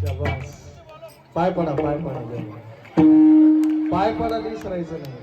शाबास पाय पडा पाय पडा पाय पडा काहीच राहायचं नाही